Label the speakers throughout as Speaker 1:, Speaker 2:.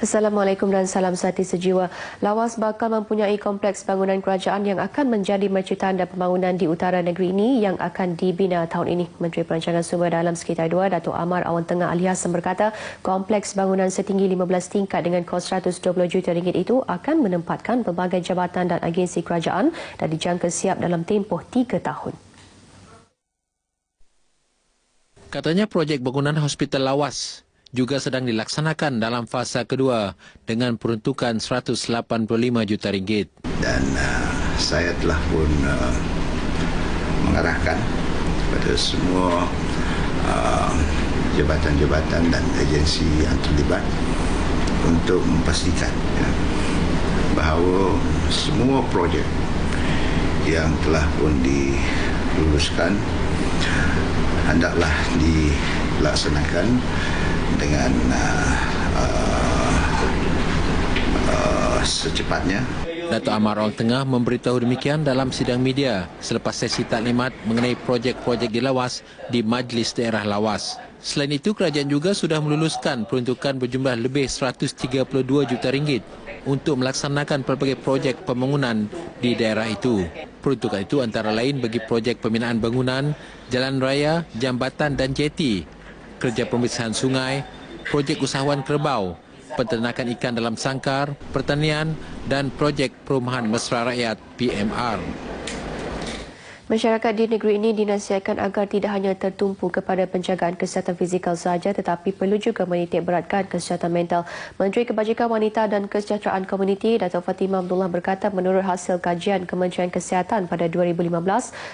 Speaker 1: Assalamualaikum dan salam sati sejiwa. Lawas bakal mempunyai kompleks bangunan kerajaan yang akan menjadi mercutan dan pembangunan di utara negeri ini yang akan dibina tahun ini. Menteri Perancangan Sumber Dalam Sekitar 2, Datuk Amar Awan Tengah Aliasan berkata, kompleks bangunan setinggi 15 tingkat dengan kos 120 juta ringgit itu akan menempatkan pelbagai jabatan dan agensi kerajaan dan dijangka siap dalam tempoh 3 tahun.
Speaker 2: Katanya projek bangunan hospital lawas juga sedang dilaksanakan dalam fasa kedua dengan peruntukan 185 juta ringgit.
Speaker 3: Dan uh, saya telah pun uh, mengarahkan kepada semua uh, jabatan-jabatan dan agensi yang terlibat untuk memastikan ya, bahawa semua projek yang telah pun diluluskan hendaklah dilaksanakan dengan uh, uh, secepatnya.
Speaker 2: Datuk Amar Orang Tengah memberitahu demikian dalam sidang media selepas sesi taklimat mengenai projek-projek di Lawas di Majlis Daerah Lawas. Selain itu, kerajaan juga sudah meluluskan peruntukan berjumlah lebih 132 juta ringgit untuk melaksanakan pelbagai projek pembangunan di daerah itu. Peruntukan itu antara lain bagi projek pembinaan bangunan, jalan raya, jambatan dan jeti, kerja pembersihan sungai, projek usahawan kerbau, peternakan ikan dalam sangkar, pertanian dan projek perumahan mesra rakyat PMR.
Speaker 1: Masyarakat di negeri ini dinasihatkan agar tidak hanya tertumpu kepada penjagaan kesihatan fizikal sahaja tetapi perlu juga menitik beratkan kesihatan mental. Menteri Kebajikan Wanita dan Kesejahteraan Komuniti Datuk Fatimah Abdullah berkata menurut hasil kajian Kementerian Kesihatan pada 2015,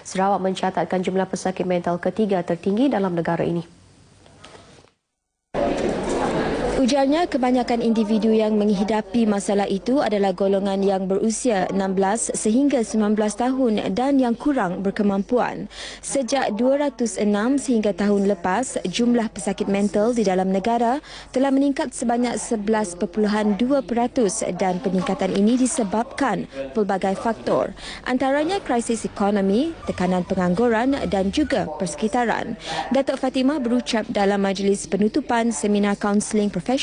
Speaker 1: Sarawak mencatatkan jumlah pesakit mental ketiga tertinggi dalam negara ini.
Speaker 4: Ujarnya kebanyakan individu yang menghidapi masalah itu adalah golongan yang berusia 16 sehingga 19 tahun dan yang kurang berkemampuan. Sejak 206 sehingga tahun lepas, jumlah pesakit mental di dalam negara telah meningkat sebanyak 11.2% dan peningkatan ini disebabkan pelbagai faktor. Antaranya krisis ekonomi, tekanan pengangguran dan juga persekitaran. Datuk Fatimah berucap dalam majlis penutupan seminar kaunseling Profesional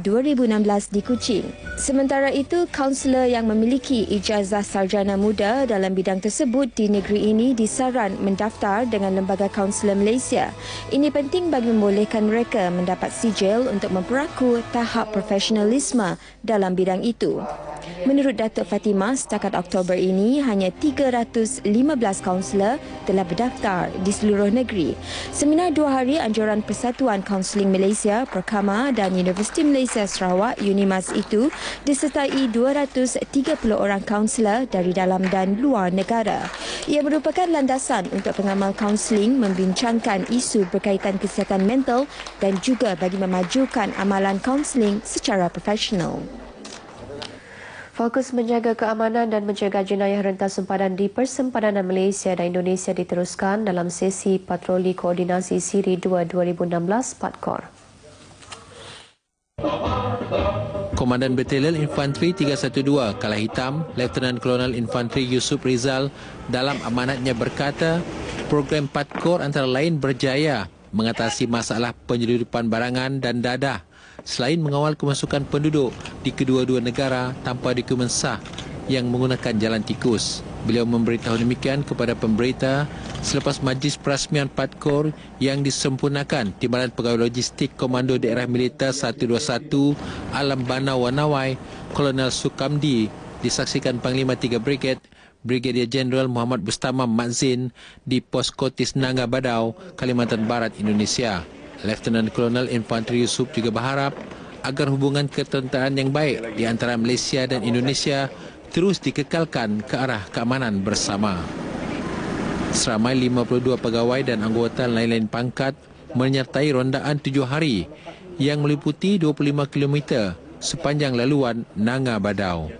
Speaker 4: 2016 di Kuching. Sementara itu, kaunselor yang memiliki ijazah sarjana muda dalam bidang tersebut di negeri ini disaran mendaftar dengan Lembaga Kaunselor Malaysia. Ini penting bagi membolehkan mereka mendapat sijil untuk memperaku tahap profesionalisme dalam bidang itu. Menurut Datuk Fatimah, setakat Oktober ini hanya 315 kaunselor telah berdaftar di seluruh negeri. Seminar dua hari anjuran Persatuan Kaunseling Malaysia, Perkama dan Universiti Malaysia Sarawak, UNIMAS itu disertai 230 orang kaunselor dari dalam dan luar negara. Ia merupakan landasan untuk pengamal kaunseling membincangkan isu berkaitan kesihatan mental dan juga bagi memajukan amalan kaunseling secara profesional.
Speaker 1: Fokus menjaga keamanan dan mencegah jenayah rentas sempadan di Persempadan Malaysia dan Indonesia diteruskan dalam sesi patroli koordinasi Siri 2 2016 Patkor.
Speaker 2: Komandan Batalion Infanteri 312 Kalah Hitam, Lieutenant Kolonel Infanteri Yusuf Rizal dalam amanatnya berkata, program Patkor antara lain berjaya mengatasi masalah penyelundupan barangan dan dadah selain mengawal kemasukan penduduk di kedua-dua negara tanpa dokumen sah yang menggunakan jalan tikus. Beliau memberitahu demikian kepada pemberita selepas majlis perasmian Patkor yang disempurnakan Timbalan Pegawai Logistik Komando Daerah Militer 121 Alam Bana Wanawai Kolonel Sukamdi disaksikan Panglima 3 Brigade Brigadier Jeneral Muhammad Bustamam Mazin di Pos Kotis Nanga Badau, Kalimantan Barat, Indonesia. Lieutenant Kolonel Infanteri Yusuf juga berharap agar hubungan ketenteraan yang baik di antara Malaysia dan Indonesia terus dikekalkan ke arah keamanan bersama. Seramai 52 pegawai dan anggota lain-lain pangkat menyertai rondaan tujuh hari yang meliputi 25 km sepanjang laluan Nanga Badau.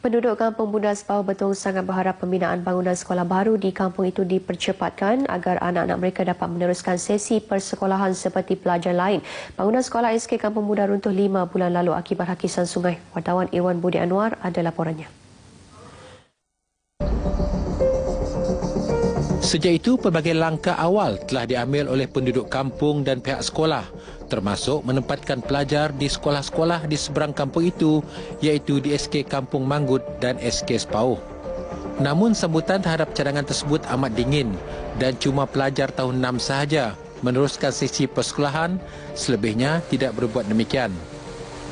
Speaker 1: Penduduk kampung Bundas Pau Betul sangat berharap pembinaan bangunan sekolah baru di kampung itu dipercepatkan agar anak-anak mereka dapat meneruskan sesi persekolahan seperti pelajar lain. Bangunan sekolah SK Kampung Muda runtuh lima bulan lalu akibat hakisan sungai. Wartawan Irwan Budi Anwar ada laporannya.
Speaker 2: Sejak itu, pelbagai langkah awal telah diambil oleh penduduk kampung dan pihak sekolah termasuk menempatkan pelajar di sekolah-sekolah di seberang kampung itu iaitu di SK Kampung Manggut dan SK Sepauh. Namun sambutan terhadap cadangan tersebut amat dingin dan cuma pelajar tahun 6 sahaja meneruskan sesi persekolahan selebihnya tidak berbuat demikian.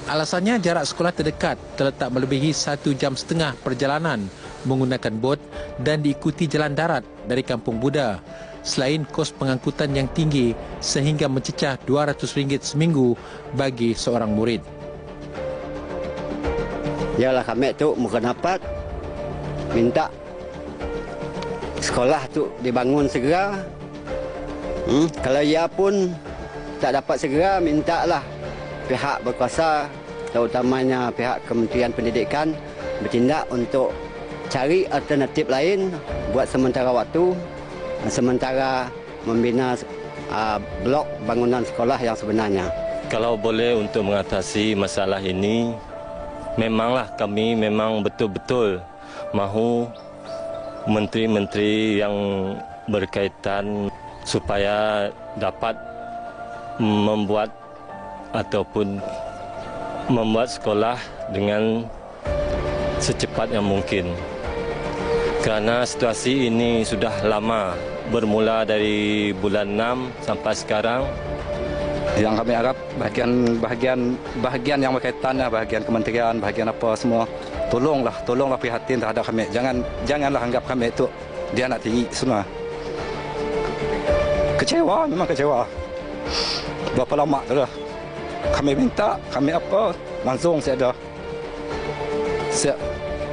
Speaker 2: Alasannya jarak sekolah terdekat terletak melebihi satu jam setengah perjalanan menggunakan bot dan diikuti jalan darat dari Kampung Buda selain kos pengangkutan yang tinggi sehingga mencecah RM200 seminggu bagi seorang murid.
Speaker 5: Yalah kami tu muka dapat minta sekolah tu dibangun segera. Hmm, kalau ia pun tak dapat segera minta lah pihak berkuasa terutamanya pihak Kementerian Pendidikan bertindak untuk cari alternatif lain buat sementara waktu sementara membina uh, blok bangunan sekolah yang sebenarnya.
Speaker 6: Kalau boleh untuk mengatasi masalah ini, memanglah kami memang betul-betul mahu menteri-menteri yang berkaitan supaya dapat membuat ataupun membuat sekolah dengan secepat yang mungkin. Kerana situasi ini sudah lama bermula dari bulan 6 sampai sekarang.
Speaker 7: Yang kami harap bahagian bahagian bahagian yang berkaitan lah, bahagian kementerian, bahagian apa semua, tolonglah, tolonglah prihatin terhadap kami. Jangan janganlah anggap kami itu dia nak tinggi semua. Kecewa, memang kecewa. Berapa lama dah. Kami minta, kami apa, langsung saya ada. Saya,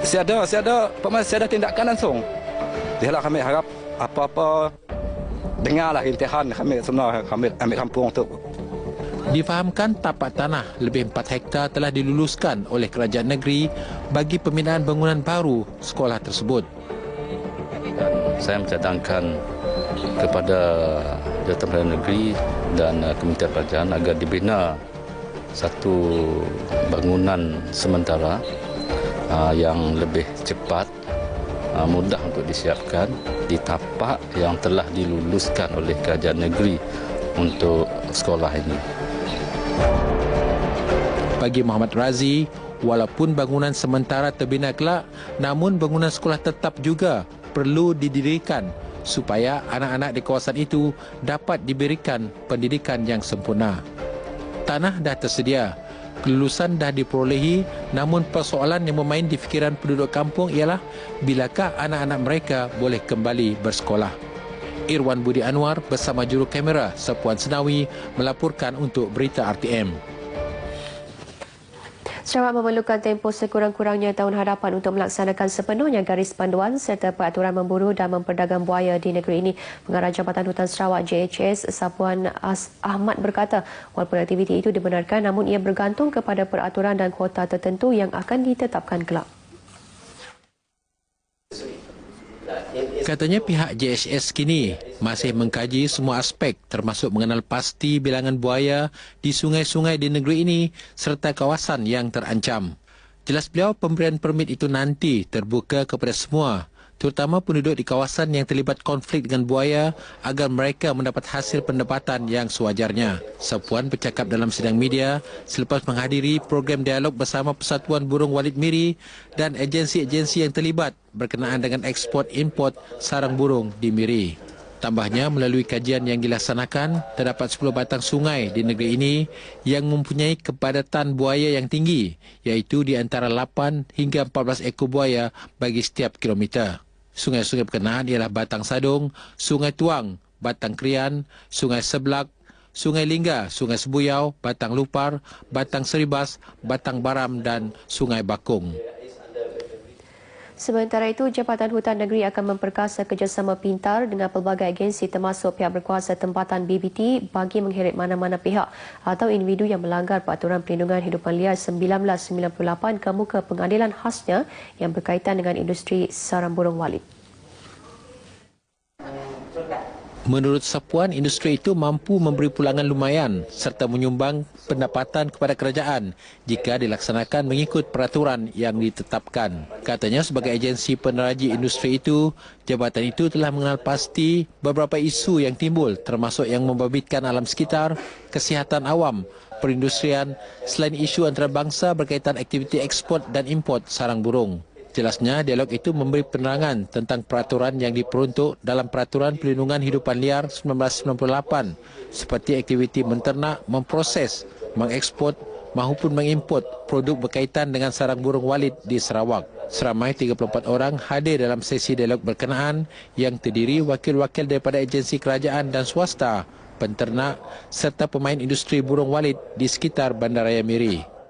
Speaker 7: saya ada, saya ada, saya ada tindakan langsung. Dialah kami harap apa-apa dengarlah intihan kami semua kami ambil kampung tu.
Speaker 2: Difahamkan tapak tanah lebih 4 hektar telah diluluskan oleh kerajaan negeri bagi pembinaan bangunan baru sekolah tersebut.
Speaker 7: Saya mencadangkan kepada Jabatan Perdana Negeri dan uh, Kementerian Kerajaan agar dibina satu bangunan sementara uh, yang lebih cepat uh, mudah untuk disiapkan di tapak yang telah diluluskan oleh kerajaan negeri untuk sekolah ini.
Speaker 2: Bagi Muhammad Razi, walaupun bangunan sementara terbina kelak, namun bangunan sekolah tetap juga perlu didirikan supaya anak-anak di kawasan itu dapat diberikan pendidikan yang sempurna. Tanah dah tersedia, kelulusan dah diperolehi namun persoalan yang memain di fikiran penduduk kampung ialah bilakah anak-anak mereka boleh kembali bersekolah. Irwan Budi Anwar bersama juru kamera Sepuan Senawi melaporkan untuk berita RTM.
Speaker 1: Sarawak memerlukan tempoh sekurang-kurangnya tahun hadapan untuk melaksanakan sepenuhnya garis panduan serta peraturan memburu dan memperdagang buaya di negeri ini. Pengarah Jabatan Hutan Sarawak JHS Sapuan Ahmad berkata, walaupun aktiviti itu dibenarkan namun ia bergantung kepada peraturan dan kuota tertentu yang akan ditetapkan kelak.
Speaker 2: Katanya pihak JHS kini masih mengkaji semua aspek termasuk mengenal pasti bilangan buaya di sungai-sungai di negeri ini serta kawasan yang terancam. Jelas beliau pemberian permit itu nanti terbuka kepada semua terutama penduduk di kawasan yang terlibat konflik dengan buaya agar mereka mendapat hasil pendapatan yang sewajarnya. Sepuan bercakap dalam sidang media selepas menghadiri program dialog bersama Persatuan Burung Walid Miri dan agensi-agensi yang terlibat berkenaan dengan ekspor import sarang burung di Miri. Tambahnya, melalui kajian yang dilaksanakan, terdapat 10 batang sungai di negeri ini yang mempunyai kepadatan buaya yang tinggi, iaitu di antara 8 hingga 14 ekor buaya bagi setiap kilometer. Sungai-sungai berkenaan ialah Batang Sadung, Sungai Tuang, Batang Krian, Sungai Seblak, Sungai Lingga, Sungai Sebuyau, Batang Lupar, Batang Seribas, Batang Baram dan Sungai Bakung.
Speaker 1: Sementara itu, Jabatan Hutan Negeri akan memperkasa kerjasama pintar dengan pelbagai agensi termasuk pihak berkuasa tempatan BBT bagi mengheret mana-mana pihak atau individu yang melanggar Peraturan Perlindungan Hidupan Liar 1998 ke muka pengadilan khasnya yang berkaitan dengan industri sarang burung walid.
Speaker 2: Menurut Sapuan, industri itu mampu memberi pulangan lumayan serta menyumbang pendapatan kepada kerajaan jika dilaksanakan mengikut peraturan yang ditetapkan. Katanya sebagai agensi peneraji industri itu, jabatan itu telah mengenal pasti beberapa isu yang timbul termasuk yang membabitkan alam sekitar, kesihatan awam, perindustrian selain isu antarabangsa berkaitan aktiviti ekspor dan import sarang burung. Jelasnya, dialog itu memberi penerangan tentang peraturan yang diperuntuk dalam Peraturan Pelindungan Hidupan Liar 1998 seperti aktiviti menternak, memproses, mengekspor maupun mengimport produk berkaitan dengan sarang burung walid di Sarawak. Seramai 34 orang hadir dalam sesi dialog berkenaan yang terdiri wakil-wakil daripada agensi kerajaan dan swasta, penternak serta pemain industri burung walid di sekitar Bandaraya Miri.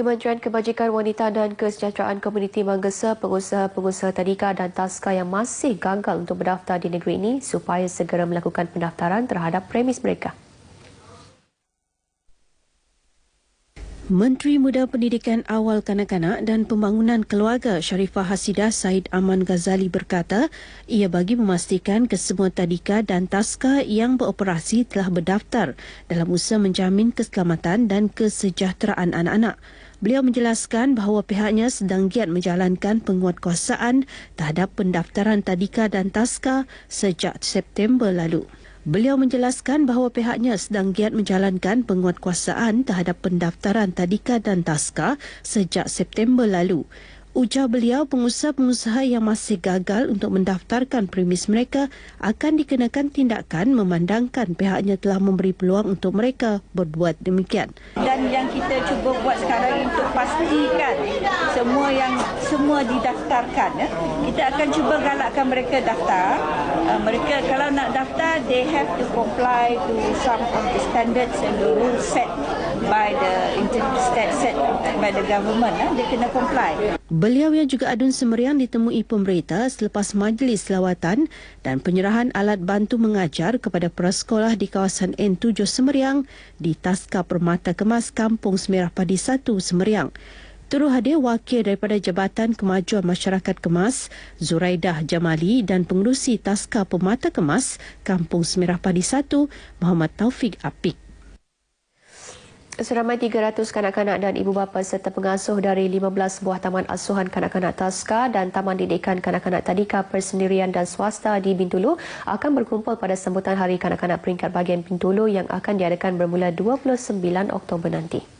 Speaker 1: Kementerian Kebajikan Wanita dan Kesejahteraan Komuniti menggesa pengusaha-pengusaha tadika dan taska yang masih gagal untuk berdaftar di negeri ini supaya segera melakukan pendaftaran terhadap premis mereka.
Speaker 8: Menteri Muda Pendidikan Awal Kanak-Kanak dan Pembangunan Keluarga Sharifah Hasidah Said Aman Ghazali berkata ia bagi memastikan kesemua tadika dan taska yang beroperasi telah berdaftar dalam usaha menjamin keselamatan dan kesejahteraan anak-anak. Beliau menjelaskan bahawa pihaknya sedang giat menjalankan penguatkuasaan terhadap pendaftaran tadika dan taska sejak September lalu. Beliau menjelaskan bahawa pihaknya sedang giat menjalankan penguatkuasaan terhadap pendaftaran tadika dan taska sejak September lalu. Ujar beliau, pengusaha-pengusaha yang masih gagal untuk mendaftarkan premis mereka akan dikenakan tindakan memandangkan pihaknya telah memberi peluang untuk mereka berbuat demikian.
Speaker 9: Dan yang kita cuba buat sekarang pastikan semua yang semua didaftarkan, ya, kita akan cuba galakkan mereka daftar. Uh, mereka kalau nak daftar, they have to comply to some of the standards and the rules set by the set, set by the government. Ya. Dia kena comply.
Speaker 8: Beliau yang juga adun semeriang ditemui pemerintah selepas majlis lawatan dan penyerahan alat bantu mengajar kepada prasekolah di kawasan N7 Semeriang di Taska Permata Kemas Kampung Semerah Padi 1 Semeriang. Turut hadir wakil daripada Jabatan Kemajuan Masyarakat Kemas, Zuraidah Jamali dan pengurusi Taska Permata Kemas, Kampung Semerah Padi 1, Muhammad Taufik Apik.
Speaker 1: Seramai 300 kanak-kanak dan ibu bapa serta pengasuh dari 15 buah taman asuhan kanak-kanak Taska dan Taman Didikan Kanak-kanak Tadika Persendirian dan Swasta di Bintulu akan berkumpul pada sambutan Hari Kanak-kanak Peringkat Bahagian Bintulu yang akan diadakan bermula 29 Oktober nanti.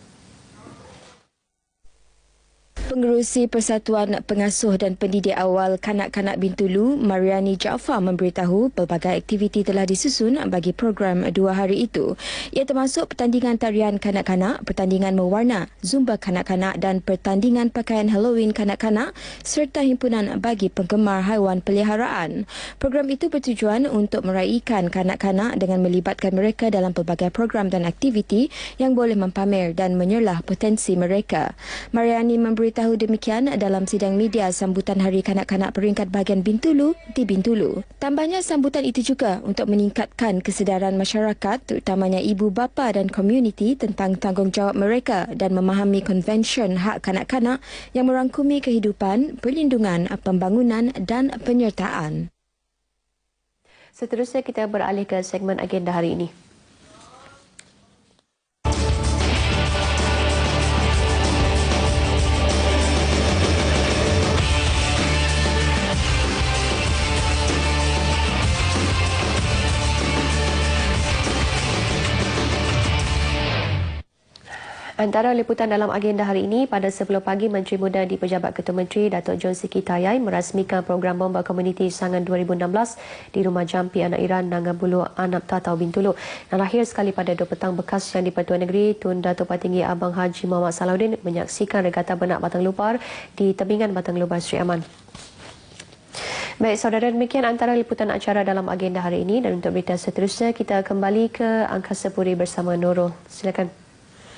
Speaker 4: Pengerusi Persatuan Pengasuh dan Pendidik Awal Kanak-Kanak Bintulu, Mariani Jaafar memberitahu pelbagai aktiviti telah disusun bagi program dua hari itu. Ia termasuk pertandingan tarian kanak-kanak, pertandingan mewarna, zumba kanak-kanak dan pertandingan pakaian Halloween kanak-kanak serta himpunan bagi penggemar haiwan peliharaan. Program itu bertujuan untuk meraihkan kanak-kanak dengan melibatkan mereka dalam pelbagai program dan aktiviti yang boleh mempamer dan menyerlah potensi mereka. Mariani memberitahu memberitahu demikian dalam sidang media sambutan Hari Kanak-Kanak Peringkat Bahagian Bintulu di Bintulu. Tambahnya sambutan itu juga untuk meningkatkan kesedaran masyarakat terutamanya ibu bapa dan komuniti tentang tanggungjawab mereka dan memahami konvensyen hak kanak-kanak yang merangkumi kehidupan, perlindungan, pembangunan dan penyertaan.
Speaker 1: Seterusnya kita beralih ke segmen agenda hari ini. Antara liputan dalam agenda hari ini, pada 10 pagi Menteri Muda di Pejabat Ketua Menteri Datuk John Siki Tayai merasmikan program Bomba Komuniti Sangan 2016 di Rumah Jampi Anak Iran Nangabulu Anap Tatau Bintulu. Dan akhir sekali pada 2 petang bekas yang di Pertuan Negeri, Tun Datuk Patinggi Abang Haji Muhammad Salahuddin menyaksikan regata benak Batang Lupar di tebingan Batang Lupar Sri Aman. Baik, saudara demikian antara liputan acara dalam agenda hari ini dan untuk berita seterusnya kita kembali ke Angkasa Puri bersama Nurul. Silakan.